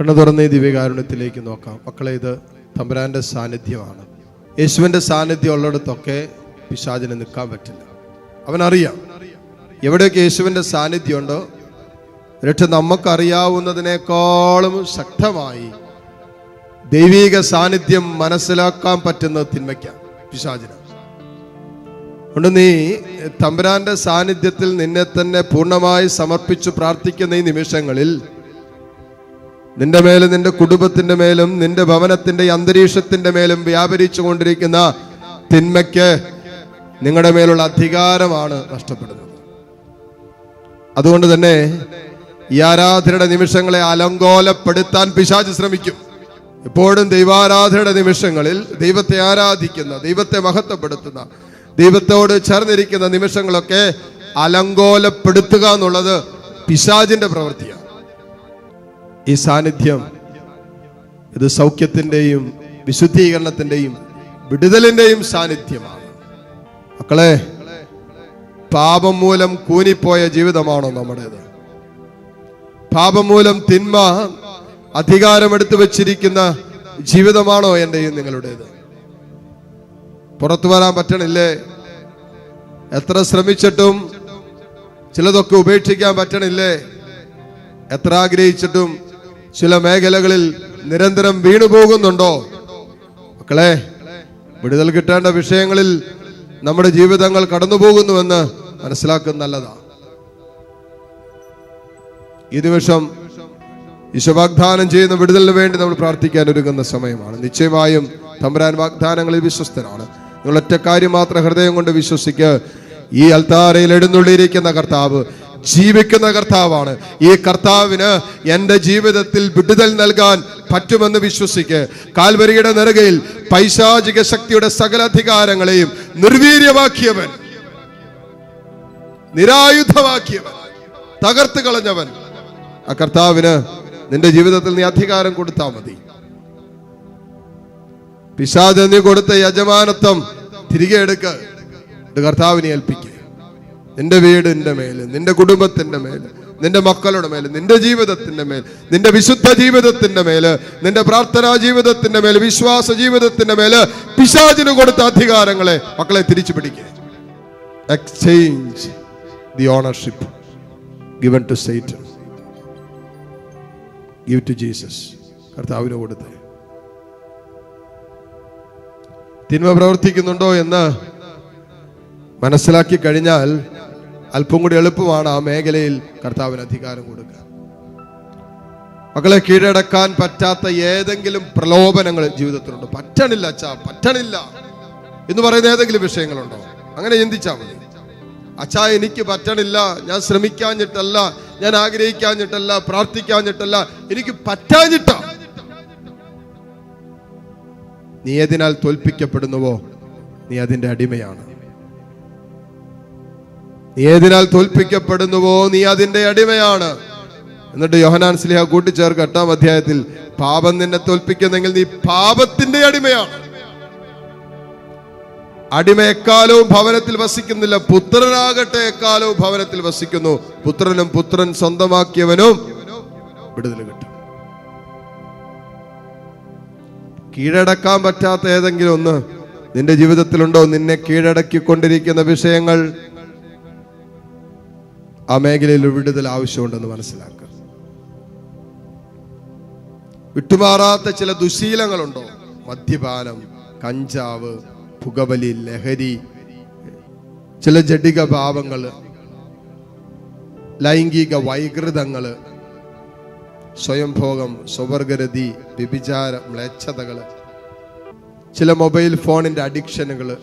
കണ്ണു തുറന്ന ദിവ്യകാരുണ്യത്തിലേക്ക് നോക്കാം. മക്കളെ ഇത് തമ്പുരാന്റെ സാന്നിധ്യമാണ്. യേശുവിന്റെ സാന്നിധ്യം ഉള്ളിടത്തൊക്കെ പിശാചിന് നിൽക്കാൻ പറ്റില്ല. അവനറിയാം എവിടെയൊക്കെ യേശുവിന്റെ സാന്നിധ്യം ഉണ്ടോ രക്ഷ നമുക്കറിയാവുന്നതിനേക്കാളും ശക്തമായി ദൈവീക സാന്നിധ്യം മനസ്സിലാക്കാൻ പറ്റുന്ന തിന്മയ്ക്കാം പിശാചിന്. അതുകൊണ്ട് നീ തമ്പുരാന്റെ സാന്നിധ്യത്തിൽ നിന്നെ തന്നെ പൂർണമായി സമർപ്പിച്ചു പ്രാർത്ഥിക്കുന്ന ഈ നിമിഷങ്ങളിൽ നിന്റെ മേലും നിന്റെ കുടുംബത്തിന്റെ മേലും നിന്റെ ഭവനത്തിന്റെ അന്തരീക്ഷത്തിന്റെ മേലും വ്യാപരിച്ചു കൊണ്ടിരിക്കുന്ന തിന്മയ്ക്ക് നിങ്ങളുടെ മേലുള്ള അധികാരമാണ് നഷ്ടപ്പെടുന്നത്. അതുകൊണ്ട് തന്നെ ഈ ആരാധനയുടെ നിമിഷങ്ങളെ അലങ്കോലപ്പെടുത്താൻ പിശാച് ശ്രമിക്കും. എപ്പോഴും ദൈവാരാധനയുടെ നിമിഷങ്ങളിൽ ദൈവത്തെ ആരാധിക്കുന്ന ദൈവത്തെ മഹത്വപ്പെടുത്തുന്ന ദൈവത്തോട് ചേർന്നിരിക്കുന്ന നിമിഷങ്ങളൊക്കെ അലങ്കോലപ്പെടുത്തുക എന്നുള്ളത് പിശാചിന്റെ പ്രവൃത്തിയാണ്. ഈ സാന്നിധ്യം ഇത് സൗഖ്യത്തിന്റെയും വിശുദ്ധീകരണത്തിന്റെയും വിടുതലിന്റെയും സാന്നിധ്യമാണ്. മക്കളെ പാപം മൂലം കൂനിപ്പോയ ജീവിതമാണോ നമ്മുടേത്? പാപം മൂലം തിന്മ അധികാരമെടുത്തു വച്ചിരിക്കുന്ന ജീവിതമാണോ എന്റെയും നിങ്ങളുടേത്? പുറത്തു വരാൻ പറ്റണില്ലേ? എത്ര ശ്രമിച്ചിട്ടും ചിലതൊക്കെ ഉപേക്ഷിക്കാൻ പറ്റണില്ലേ? എത്ര ആഗ്രഹിച്ചിട്ടും ചില മേഖലകളിൽ നിരന്തരം വീണു പോകുന്നുണ്ടോ? മക്കളെ വിടുതൽ കിട്ടേണ്ട വിഷയങ്ങളിൽ നമ്മുടെ ജീവിതങ്ങൾ കടന്നുപോകുന്നുവെന്ന് മനസ്സിലാക്കുന്ന നല്ലതാണ് നല്ലതാ. ഈ ദിവസം ഈശോ വാഗ്ദാനം ചെയ്യുന്ന വിടുതലിന് വേണ്ടി നമ്മൾ പ്രാർത്ഥിക്കാൻ ഒരുങ്ങുന്ന സമയമാണ്. നിശ്ചയമായും തമ്പുരാൻ വാഗ്ദാനങ്ങളിൽ വിശ്വസ്തനാണ്. നിങ്ങൾ ഒറ്റ കാര്യം മാത്രം ഹൃദയം കൊണ്ട് വിശ്വസിക്കുക. ഈ അൽത്താരയിൽ എഴുന്നള്ളിയിരിക്കുന്ന കർത്താവ് ജീവിക്കുന്ന കർത്താവാണ്. ഈ കർത്താവിന് എന്റെ ജീവിതത്തിൽ വിടുതൽ നൽകാൻ പറ്റുമെന്ന് വിശ്വസിക്ക്. കാൽവരിയുടെ നെറുകയിൽ പൈശാചിക ശക്തിയുടെ സകല അധികാരങ്ങളെയും നിർവീര്യമാക്കിയവൻ. നിരായുധമാക്കിയവൻ. തകർത്ത് കളഞ്ഞവൻ. ആ കർത്താവിന് നിന്റെ ജീവിതത്തിൽ നീ അധികാരം കൊടുത്താൽ മതി. പിശാച് നീ കൊടുത്ത യജമാനത്വം തിരികെ എടുക്ക്. കർത്താവിനെ ഏൽപ്പിക്കുക നിന്റെ വീടിന്റെ മേൽ നിന്റെ കുടുംബത്തിന്റെ മേൽ നിന്റെ മക്കളുടെ മേൽ നിന്റെ ജീവിതത്തിന്റെ മേൽ നിന്റെ വിശുദ്ധ ജീവിതത്തിന്റെ മേൽ നിന്റെ പ്രാർത്ഥനാ ജീവിതത്തിന്റെ മേൽ വിശ്വാസ ജീവിതത്തിന്റെ മേൽ പിശാചിന് കൊടുത്ത അധികാരങ്ങളെ മക്കളെ തിരിച്ചു പിടിക്കുക exchange the ownership given to Satan give to Jesus കർത്താവിന് കൊടുത്തേ. തിന്മ പ്രവർത്തിക്കുന്നുണ്ടോ എന്ന് മനസ്സിലാക്കി കഴിഞ്ഞാൽ അല്പം കൂടി എളുപ്പമാണ് ആ മേഖലയിൽ കർത്താവിന് അധികാരം കൊടുക്കുക മക്കളെ കീഴടക്കാൻ പറ്റാത്ത ഏതെങ്കിലും പ്രലോഭനങ്ങൾ ജീവിതത്തിലുണ്ട്. പറ്റണില്ല അച്ഛാ പറ്റണില്ല. എന്ന് പറയുന്ന ഏതെങ്കിലും വിഷയങ്ങളുണ്ടോ? അങ്ങനെ ചിന്തിച്ചാൽ മതി. അച്ഛാ എനിക്ക് പറ്റണില്ല. ഞാൻ ശ്രമിക്കാഞ്ഞിട്ടല്ല ഞാൻ ആഗ്രഹിക്കാഞ്ഞിട്ടല്ല പ്രാർത്ഥിക്കാഞ്ഞിട്ടല്ല എനിക്ക് പറ്റാഞ്ഞിട്ടാ. നീ എതിനാൽ തോൽപ്പിക്കപ്പെടുന്നുവോ? നീ അതിന്റെ അടിമയാണ്. നീ ഏതിനാൽ തോൽപ്പിക്കപ്പെടുന്നുവോ നീ അതിന്റെ അടിമയാണ്. എന്നിട്ട് യോഹനാൻ സ്ലിഹ കൂട്ടിച്ചേർക്ക് എട്ടാം അധ്യായത്തിൽ പാപം നിന്നെ തോൽപ്പിക്കുന്നെങ്കിൽ നീ പാപത്തിന്റെ അടിമയാണ്. അടിമ എക്കാലവും ഭവനത്തിൽ വസിക്കുന്നില്ല പുത്രനാകട്ടെ എക്കാലവും ഭവനത്തിൽ വസിക്കുന്നു. പുത്രനും പുത്രൻ സ്വന്തമാക്കിയവനും വിടുതൽ കിട്ടും. കീഴടക്കാൻ പറ്റാത്ത ഏതെങ്കിലും ഒന്ന് നിന്റെ ജീവിതത്തിലുണ്ടോ? നിന്നെ കീഴടക്കിക്കൊണ്ടിരിക്കുന്ന വിഷയങ്ങൾ ആ മേഖലയിൽ വിടുതൽ ആവശ്യമുണ്ടെന്ന് മനസ്സിലാക്കുക. വിട്ടുമാറാത്ത ചില ദുശീലങ്ങളുണ്ടോ? മദ്യപാനം കഞ്ചാവ് പുകവലി ലഹരി ചില ജഡിക ഭാവങ്ങൾ ലൈംഗിക വൈകൃതങ്ങൾ സ്വയംഭോഗം സ്വവർഗരതി വ്യഭിചാര മ്ലേച്ഛതകൾ ചില മൊബൈൽ ഫോണിന്റെ അഡിക്ഷനുകൾ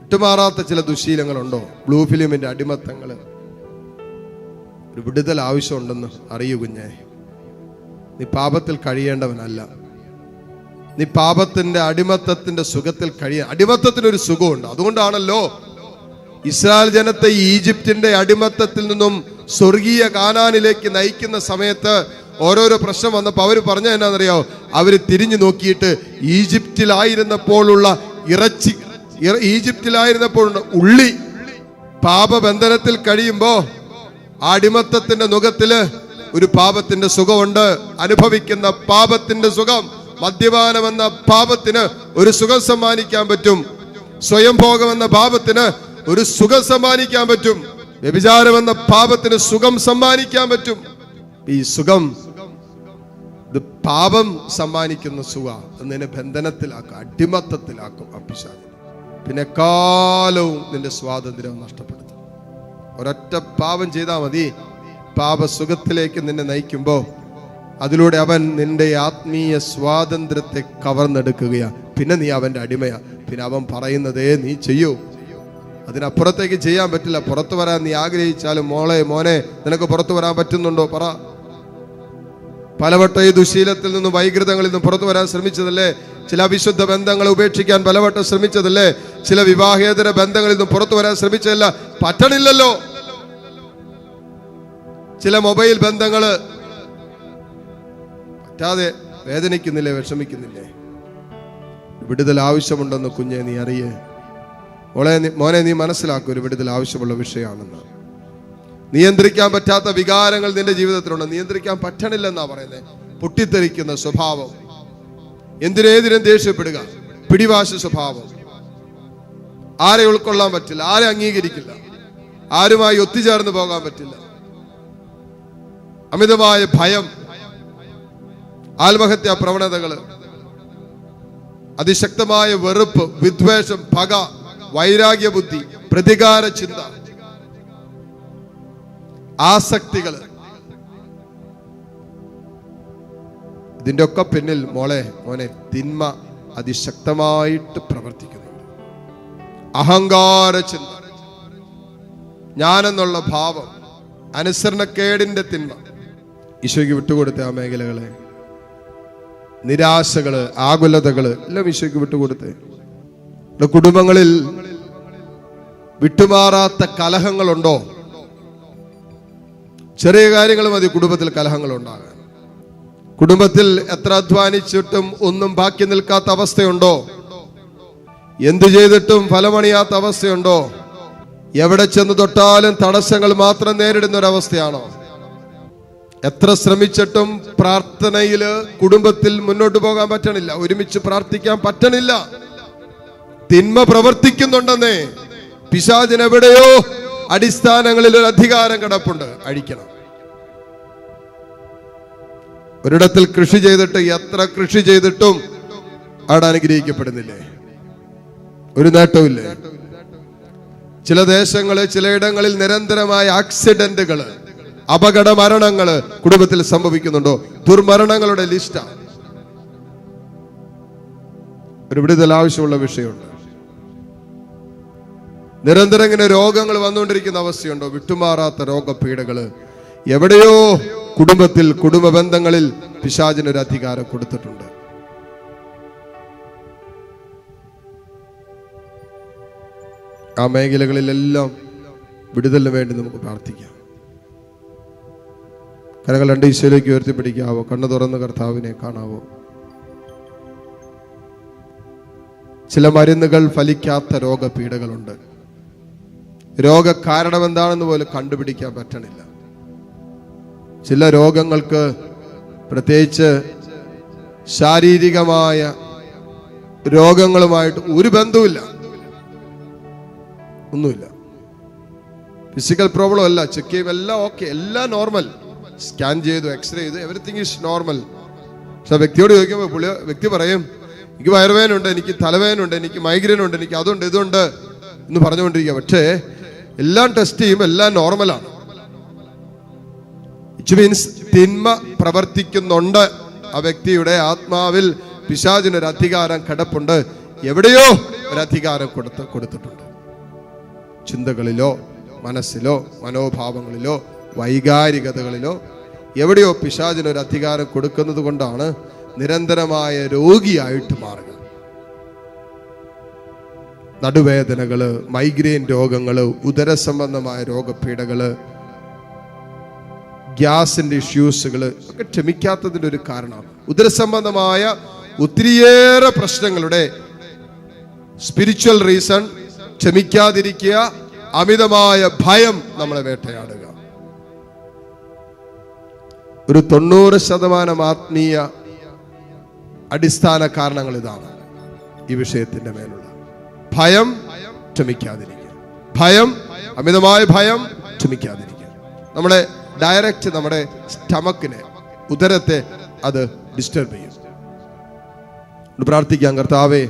വിട്ടുമാറാത്ത ചില ദുശീലങ്ങളുണ്ടോ? ബ്ലൂ ഫിലിമിന്റെ അടിമത്തങ്ങൾ ഒരു വിടുതൽ ആവശ്യമുണ്ടെന്ന് അറിയൂ കുഞ്ഞേ. നീ പാപത്തിൽ കഴിയേണ്ടവനല്ല. നീ പാപത്തിന്റെ അടിമത്തത്തിന്റെ സുഖത്തിൽ കഴിയ അടിമത്തത്തിന് ഒരു സുഖമുണ്ട്. അതുകൊണ്ടാണല്ലോ ഇസ്രായേൽ ജനത്തെ ഈജിപ്തിന്റെ അടിമത്തത്തിൽ നിന്നും സ്വർഗീയ കാനാനിലേക്ക് നയിക്കുന്ന സമയത്ത് ഓരോരോ പ്രശ്നം വന്നപ്പോൾ അവർ പറഞ്ഞ എന്നാണെന്നറിയോ അവർ തിരിഞ്ഞു നോക്കിയിട്ട് ഈജിപ്തിലായിരുന്നപ്പോഴുള്ള ഇറച്ചി ഇറ- ഈജിപ്തിലായിരുന്നപ്പോൾ ഉള്ളി പാപബന്ധനത്തിൽ കഴിയുമ്പോ ആ അടിമത്തത്തിന്റെ നുഖത്തിൽ ഒരു പാപത്തിന്റെ സുഖമുണ്ട്. അനുഭവിക്കുന്ന പാപത്തിന്റെ സുഖം മദ്യപാനം എന്ന പാപത്തിന് ഒരു സുഖം സമ്മാനിക്കാൻ പറ്റും. സ്വയം എന്ന പാപത്തിന് ഒരു സുഖം സമ്മാനിക്കാൻ പറ്റും. വ്യഭിചാരം എന്ന പാപത്തിന് സുഖം സമ്മാനിക്കാൻ പറ്റും. ഈ സുഖം ഇത് പാപം സമ്മാനിക്കുന്ന സുഖ നിന്നെ ബന്ധനത്തിലാക്കും അടിമത്തത്തിലാക്കും അഭിഷാദം പിന്നെ കാലവും നിന്റെ സ്വാതന്ത്ര്യം നഷ്ടപ്പെടുത്തും ഒരൊറ്റ പാപം ചെയ്താൽ മതി. പാപസുഖത്തിലേക്ക് നിന്നെ നയിക്കുമ്പോൾ അതിലൂടെ അവൻ നിന്റെ ആത്മീയ സ്വാതന്ത്ര്യത്തെ കവർന്നെടുക്കുകയാണ് പിന്നെ നീ അവന്റെ അടിമയാ. പിന്നെ അവൻ പറയുന്നതേ നീ ചെയ്യൂ. അതിനപ്പുറത്തേക്ക് ചെയ്യാൻ പറ്റില്ല. പുറത്തു വരാൻ നീ ആഗ്രഹിച്ചാലും മോളെ മോനെ നിനക്ക് പുറത്തു വരാൻ പറ്റുന്നുണ്ടോ? പറ. പലവട്ടം ഈ ദുശീലത്തിൽ നിന്നും വൈകൃതങ്ങളിൽ നിന്നും പുറത്തു വരാൻ ശ്രമിച്ചതല്ലേ? ചില അവിശുദ്ധ ബന്ധങ്ങളെ ഉപേക്ഷിക്കാൻ പലവട്ടം ശ്രമിച്ചതല്ലേ? ചില വിവാഹേതര ബന്ധങ്ങളിൽ നിന്നും പുറത്തു വരാൻ ശ്രമിച്ചതല്ല. പറ്റണില്ലല്ലോ. ചില മൊബൈൽ ബന്ധങ്ങൾ പറ്റാതെ വേദനിക്കുന്നില്ലേ വിഷമിക്കുന്നില്ലേ? വിടുതൽ ആവശ്യമുണ്ടെന്ന് കുഞ്ഞെ നീ അറിയേ. മോളെ മോനെ നീ മനസ്സിലാക്കൂ ഒരു വിടുതൽ ആവശ്യമുള്ള വിഷയമാണെന്ന്. നിയന്ത്രിക്കാൻ പറ്റാത്ത വികാരങ്ങൾ നിന്റെ ജീവിതത്തിലുണ്ട്. നിയന്ത്രിക്കാൻ പറ്റണില്ലെന്നാ പറയുന്നത് പൊട്ടിത്തെറിക്കുന്ന സ്വഭാവം. എന്തിനേതിനും ദേഷ്യപ്പെടുക. പിടിവാശ സ്വഭാവം. ആരെ ഉൾക്കൊള്ളാൻ പറ്റില്ല. ആരെ അംഗീകരിക്കില്ല. ആരുമായി ഒത്തുചേർന്ന് പോകാൻ പറ്റില്ല. അമിതമായ ഭയം. ആത്മഹത്യാ പ്രവണതകൾ അതിശക്തമായ വെറുപ്പ് വിദ്വേഷം പക വൈരാഗ്യ ബുദ്ധി പ്രതികാര ചിന്ത. ആസക്തികൾ ഇതിന്റെ ഒക്കെ പിന്നിൽ മോളെ മോനെ തിന്മ അതിശക്തമായിട്ട് പ്രവർത്തിക്കുന്നുണ്ട്. അഹങ്കാര ചിന്ത ഞാനെന്നുള്ള ഭാവം അനുസരണക്കേടിന്റെ തിന്മ ഈശോയ്ക്ക് വിട്ടുകൊടുത്ത ആ മേഖലകളെ നിരാശകൾ ആകുലതകൾ എല്ലാം ഈശോയ്ക്ക് വിട്ടുകൊടുത്ത്. ഇവിടെ കുടുംബങ്ങളിൽ വിട്ടുമാറാത്ത കലഹങ്ങളുണ്ടോ? ചെറിയ കാര്യങ്ങൾ മതി കുടുംബത്തിൽ കലഹങ്ങൾ ഉണ്ടാകാൻ കുടുംബത്തിൽ എത്ര അധ്വാനിച്ചിട്ടും ഒന്നും ബാക്കി നിൽക്കാത്ത അവസ്ഥയുണ്ടോ? എന്തു ചെയ്തിട്ടും ഫലമണിയാത്ത അവസ്ഥയുണ്ടോ? എവിടെ ചെന്ന് തൊട്ടാലും തടസ്സങ്ങൾ മാത്രം നേരിടുന്ന ഒരവസ്ഥയാണോ എത്ര ശ്രമിച്ചിട്ടും പ്രാർത്ഥനയിൽ കുടുംബത്തിൽ മുന്നോട്ട് പോകാൻ പറ്റണില്ല. ഒരുമിച്ച് പ്രാർത്ഥിക്കാൻ പറ്റണില്ല. തിന്മ പ്രവർത്തിക്കുന്നുണ്ടെന്നേ. പിശാചിനെവിടെയോ അടിസ്ഥാനങ്ങളിൽ ഒരു അധികാരം കിടപ്പുണ്ട്. അഴിക്കണം. ഒരിടത്തിൽ കൃഷി ചെയ്തിട്ട് എത്ര കൃഷി ചെയ്തിട്ടും അവിടെ അനുഗ്രഹിക്കപ്പെടുന്നില്ലേ? ഒരു നേട്ടവുമില്ലേ? ചില ദേശങ്ങൾ ചിലയിടങ്ങളിൽ നിരന്തരമായ ആക്സിഡന്റുകൾ അപകട മരണങ്ങൾ കുടുംബത്തിൽ സംഭവിക്കുന്നുണ്ടോ? ദുർമരണങ്ങളുടെ ലിസ്റ്റാ ഒരു വിടുതൽ ആവശ്യമുള്ള വിഷയമുണ്ട്. നിരന്തരം ഇങ്ങനെ രോഗങ്ങൾ വന്നുകൊണ്ടിരിക്കുന്ന അവസ്ഥയുണ്ടോ? വിട്ടുമാറാത്ത രോഗപീഠകൾ. എവിടെയോ കുടുംബത്തിൽ കുടുംബ ബന്ധങ്ങളിൽ പിശാചിനൊരു അധികാരം കൊടുത്തിട്ടുണ്ട്. ആ മേഖലകളിലെല്ലാം വിടുതലിന് വേണ്ടി നമുക്ക് പ്രാർത്ഥിക്കാം. കരകൾ രണ്ട് ഈശോയിലേക്ക് ഉയർത്തിപ്പിടിക്കാവോ? കണ്ണു തുറന്ന് കർത്താവിനെ കാണാവോ? ചില മരുന്നുകൾ ഫലിക്കാത്ത രോഗപീഠകളുണ്ട്. രോഗകാരണം എന്താണെന്ന് പോലും കണ്ടുപിടിക്കാൻ പറ്റണില്ല. ചില രോഗങ്ങൾക്ക് പ്രത്യേകിച്ച് ശാരീരികമായ രോഗങ്ങളുമായിട്ട് ഒരു ബന്ധവുമില്ല. ഒന്നുമില്ല. ഫിസിക്കൽ പ്രോബ്ലം അല്ല. ചെക്ക് ചെയ്യും. എല്ലാം ഓക്കെ എല്ലാം നോർമൽ സ്കാൻ ചെയ്തു എക്സ്റേ ചെയ്തു. എവറിത്തിങ് ഈസ് നോർമൽ പക്ഷെ വ്യക്തിയോട് ചോദിക്കുമ്പോൾ പുള്ളി വ്യക്തി പറയും എനിക്ക് വയറുവേനുണ്ട് എനിക്ക് തലവേനുണ്ട് എനിക്ക് മൈഗ്രെയിൻ ഉണ്ട്. എനിക്ക് അതുണ്ട് ഇതുണ്ട് എന്ന് പറഞ്ഞുകൊണ്ടിരിക്കുക. പക്ഷേ എല്ലാം ടെസ്റ്റ് ചെയ്യുമ്പോൾ എല്ലാം നോർമലാണ് ഇറ്റ് മീൻസ് തിന്മ പ്രവർത്തിക്കുന്നുണ്ട്. ആ വ്യക്തിയുടെ ആത്മാവിൽ പിശാചിനൊരു അധികാരം കിടപ്പുണ്ട്. എവിടെയോ ഒരു അധികാരം കൊടുത്ത് കൊടുത്തിട്ടുണ്ട്. ചിന്തകളിലോ മനസ്സിലോ മനോഭാവങ്ങളിലോ വൈകാരികതകളിലോ എവിടെയോ പിശാചിനൊരു അധികാരം കൊടുക്കുന്നത് കൊണ്ടാണ് നിരന്തരമായ രോഗിയായിട്ട് മാറുക. നടുവേദനകൾ മൈഗ്രെയിൻ രോഗങ്ങൾ ഉദരസംബന്ധമായ രോഗപീഠകൾ ഗ്യാസിന്റെ ഇഷ്യൂസുകൾ ഒക്കെ ക്ഷമിക്കാത്തതിന്റെ ഒരു കാരണമാണ് ഉദരസംബന്ധമായ ഒത്തിരിയേറെ പ്രശ്നങ്ങളുടെ സ്പിരിച്വൽ റീസൺ ക്ഷമിക്കാതിരിക്കുക അമിതമായ ഭയം നമ്മളെ വേട്ടയാടുക. ഒരു തൊണ്ണൂറ് ശതമാനം ആത്മീയ അടിസ്ഥാന കാരണങ്ങൾ ഇതാണ് ഈ വിഷയത്തിന്റെ മേലുള്ള. ഭയം ക്ഷമിക്കാതിരിക്കുക. ഭയം അമിതമായ ഭയം ക്ഷമിക്കാതിരിക്കുക. നമ്മുടെ ഡയറക്റ്റ് നമ്മുടെ സ്റ്റമക്കിനെ ഉദരത്തെ അത് ഡിസ്റ്റർബ് ചെയ്യും. പ്രാർത്ഥിക്കാം കർത്താവേ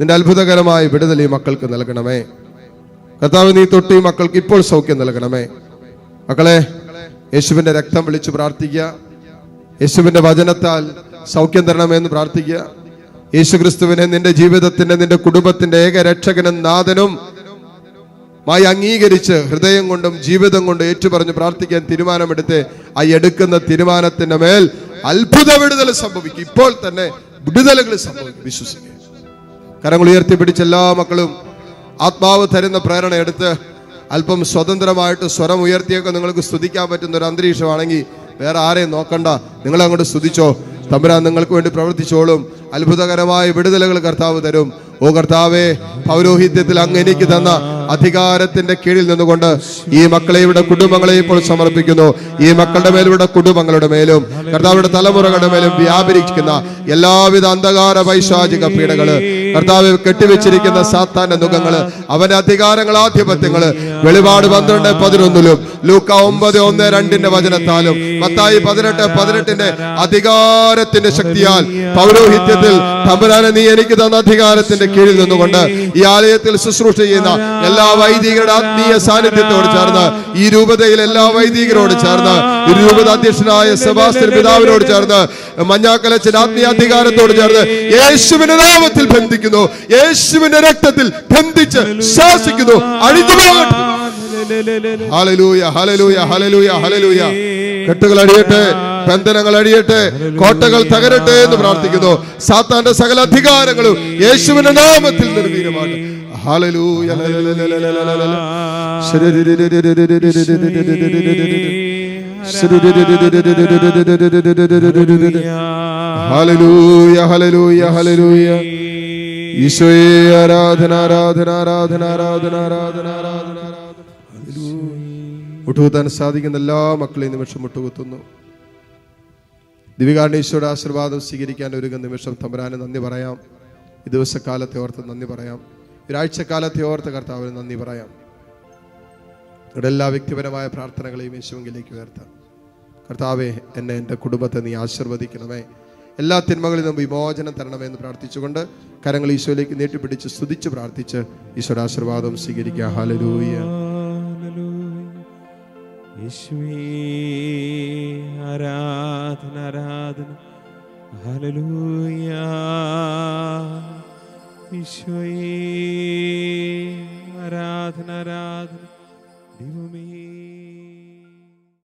നിന്റെ അത്ഭുതകരമായ വിടുതൽ ഈ മക്കൾക്ക് നൽകണമേ. കർത്താവ് നീ തൊട്ട് ഈ മക്കൾക്ക് ഇപ്പോൾ സൗഖ്യം നൽകണമേ. മക്കളെ യേശുവിന്റെ രക്തം വിളിച്ച് പ്രാർത്ഥിക്കുക. യേശുവിന്റെ വചനത്താൽ സൗഖ്യം തരണമെന്ന് പ്രാർത്ഥിക്കുക. യേശു ക്രിസ്തുവിനെ നിന്റെ ജീവിതത്തിന്റെ നിന്റെ കുടുംബത്തിന്റെ ഏക രക്ഷകനും നാഥനും മായി അംഗീകരിച്ച് ഹൃദയം കൊണ്ടും ജീവിതം കൊണ്ടും ഏറ്റുപറഞ്ഞ് പ്രാർത്ഥിക്കാൻ തീരുമാനമെടുത്ത് ആ എടുക്കുന്ന തീരുമാനത്തിന്റെ മേൽ അത്ഭുത വിടുതൽ സംഭവിക്കും. ഇപ്പോൾ തന്നെ വിടുതലുകൾ സംഭവിക്കും. വിശ്വസിക്കുക. കരങ്ങൾ ഉയർത്തി പിടിച്ച എല്ലാ മക്കളും ആത്മാവ് തരുന്ന പ്രേരണ എടുത്ത് അല്പം സ്വതന്ത്രമായിട്ട് സ്വരം ഉയർത്തിയൊക്കെ നിങ്ങൾക്ക് സ്തുതിക്കാൻ പറ്റുന്ന ഒരു അന്തരീക്ഷമാണെങ്കിൽ വേറെ ആരെയും നോക്കണ്ട. നിങ്ങൾ അങ്ങോട്ട് സ്തുതിച്ചോ. തമ്പുരാൻ നിങ്ങൾക്ക് വേണ്ടി പ്രവർത്തിച്ചോളും. അത്ഭുതകരമായ വിടുതലുകൾ കർത്താവ് തരും. ഓ കർത്താവേ പൗരോഹിത്യത്തിൽ അങ്ങ് എനിക്ക് തന്ന അധികാരത്തിന്റെ കീഴിൽ നിന്നുകൊണ്ട് ഈ മക്കളെ ഇവിടെ കുടുംബങ്ങളെ ഇപ്പോൾ സമർപ്പിക്കുന്നു. ഈ മക്കളുടെ മേലും കുടുംബങ്ങളുടെ മേലും കർത്താവിന്റെ തലമുറകളുടെ മേലും വ്യാപരിക്കുന്ന എല്ലാവിധ അന്ധകാര വൈശാചിക പീഡകൾ കർത്താവ് കെട്ടിവെച്ചിരിക്കുന്ന സാത്താന്റെ മുഖങ്ങൾ അവന്റെ അധികാരങ്ങൾ ആധിപത്യങ്ങൾ വെളിപാട് പന്ത്രണ്ട് പതിനൊന്നിലും ലൂക്ക ഒമ്പത് ഒന്ന് രണ്ടിന്റെ വചനത്താലും മത്തായി പതിനെട്ട് പതിനെട്ടിന്റെ അധികാരത്തിന്റെ ശക്തിയാൽ പൗരോഹിത്യത്തിൽ തമ്പുരാനെ നീ എനിക്ക് തന്ന അധികാരത്തിന്റെ കീഴിൽ നിന്നുകൊണ്ട് ഈ ആലയത്തിൽ ശുശ്രൂഷ ചെയ്യുന്ന എല്ലാ വൈദികരുടെ ആത്മീയ സാന്നിധ്യത്തോട് ചേർന്ന് ഈ രൂപതയിൽ എല്ലാ വൈദികരോട് ചേർന്ന് രൂപത അധ്യക്ഷനായ സെബാസ്റ്റ്യൻ പിതാവിനോട് ചേർന്ന് മഞ്ഞാക്കലച്ചൻ ആത്മീയ അധികാരത്തോട് ചേർന്ന് യേശുവിന്റെ നാമത്തിൽ ബന്ധിക്കുന്നു. യേശുവിന്റെ രക്തത്തിൽ ബന്ധിച്ച് ശാസിക്കുന്നു. അഴിഞ്ഞു പോകട്ടെ. ഹല്ലേലൂയ ഹലലൂയ ഹലലൂയ ഹലലൂയ കെട്ടുകൾ അടിയട്ടെ ബന്ധനങ്ങൾ അടിയട്ടെ കോട്ടകൾ തകരട്ടെ എന്ന് പ്രാർത്ഥിക്കുന്നു. സാത്താന്റെ സകല അധികാരങ്ങളും യേശുവിന്റെ നാമത്തിൽ നിർവീര്യമാണ് ഈശോയെ ആരാധന ആരാധന ആരാധന ആരാധന ആരാധന ആരാധന ആരാധന. മുട്ടുകുത്താൻ സാധിക്കുന്ന എല്ലാ മക്കളെയും നിമിഷം മുട്ടുകുത്തുന്നു. ദിവികാരണീശ്വരുടെ ആശീർവാദം സ്വീകരിക്കാൻ ഒരുങ്ങുന്ന നിമിഷം തമ്പുരാന് നന്ദി പറയാം. ഈ ദിവസക്കാലത്തെ ഓർത്ത് നന്ദി പറയാം. ഒരാഴ്ചക്കാലത്തെ ഓർത്ത് കർത്താവിന് നന്ദി പറയാം. നിങ്ങളുടെ എല്ലാ വ്യക്തിപരമായ പ്രാർത്ഥനകളെയും യേശുവെങ്കിലേക്ക് ഉയർത്താം. കർത്താവെ എന്നെ എന്റെ കുടുംബത്തെ നീ ആശീർവദിക്കണമേ. എല്ലാ തിന്മകളിൽ നിന്നും വിമോചനം തരണമേ എന്ന് പ്രാർത്ഥിച്ചുകൊണ്ട് കരങ്ങൾ ഈശോയിലേക്ക് നീട്ടിപ്പിടിച്ച് സ്തുതിച്ച് പ്രാർത്ഥിച്ച് ഈശോയുടെ ആശീർവാദം സ്വീകരിക്കുക. ഹാലലൂയ യേശുവേ ആരാധന ആരാധന. ഹല്ലേലൂയ. ഈശോയേ ആരാധന ആരാധന. ദൈവമേ